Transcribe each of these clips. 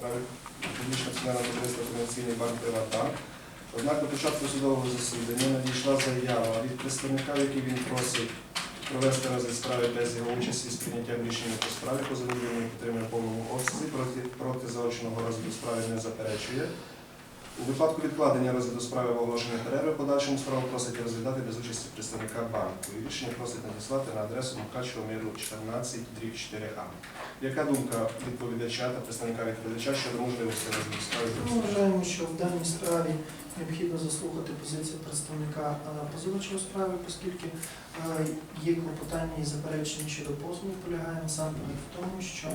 справі публічного акціонерного товариства комерційний банк Приватбанк. Однак на початку судового засідання надійшла заява від представника, в якій він просить провести розгляд справи без його участі з прийняттям рішення по справі, по він підтримує повному обсязі, проти, проти заочного розгляду справи не заперечує. У випадку відкладення розгляду справи в оголошення перерви подальшому справу просить розглядати без участі представника банку. І рішення просить надіслати на адресу Мукачева миру 14 дріб 4А. Яка думка відповідача та представника відповідача щодо можливості розгляду справи? Ми вважаємо, що в даній справі необхідно заслухати позицію представника е, позивача у справі, оскільки е, є клопотання і заперечення щодо позову, полягає насамперед в тому, що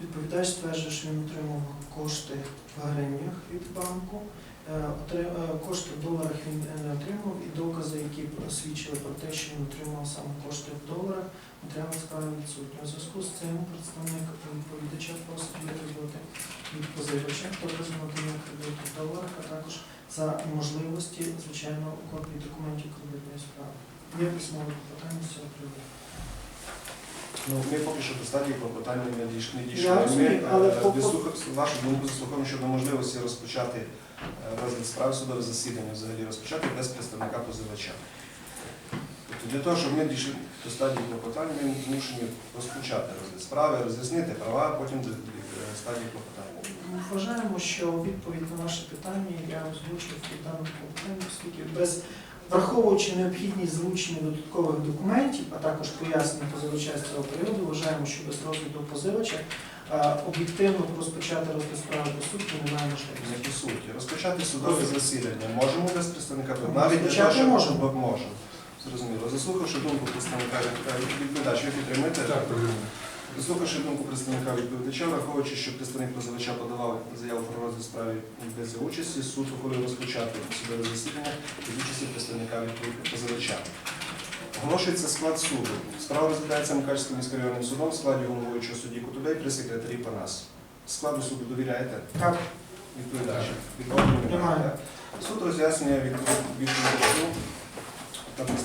відповідач стверджує, що він отримав кошти в гривнях від банку. Е, е, Кошти в доларах він не отримав, і докази, які свідчили про те, що він отримав саме кошти в доларах, матеріали справи відсутні. У зв'язку з цим представник відповідача просить витребувати від позивача докази надання кредиту в доларах, а також за можливості, звичайно, копії документів кредитної справи. Є письмове питання з цього приводу. Ну, ми поки що до стадії клопотання не дійшли. Я Ми розумію, але е, вислуха- вашу думку заслуховуємо щодо можливості розпочати е, розгляд справи судове засідання взагалі розпочати без представника позивача. Тобто для того, щоб ми дійшли до стадії клопотання, ми змушені розпочати розгляд справи, роз'яснити права, а потім до е, стадії клопотання. Ми Вважаємо, що відповідь на наше питання я озвучив в даному клопотанні, оскільки без враховуючи необхідність залучення додаткових документів, а також пояснення позивача з цього періоду, вважаємо, що без розгляду позивача об'єктивно розпочати розгляд справи по суті немає можливості. Не по суті. Розпочати судове засідання можемо без представника Ну, навіть для розпочати того, можемо. Можемо. Зрозуміло. Заслухавши думку представника відповідача, ви підтримуєте? Так. Заслухавши думку представника відповідача, враховуючи, що представник позивача подавав заяву про розгляд справи без участі, суд ухвалив розпочати судове засідання позивача. Оголошується склад суду. Справа розглядається Мукачським міськрайонним судом в складі головуючого судді Кутубей при секретарі Панас. Складу суду довіряєте? Так, Відповідач. Відповідь немає. Немає. так? Суд роз'яснює відповідачу та представнику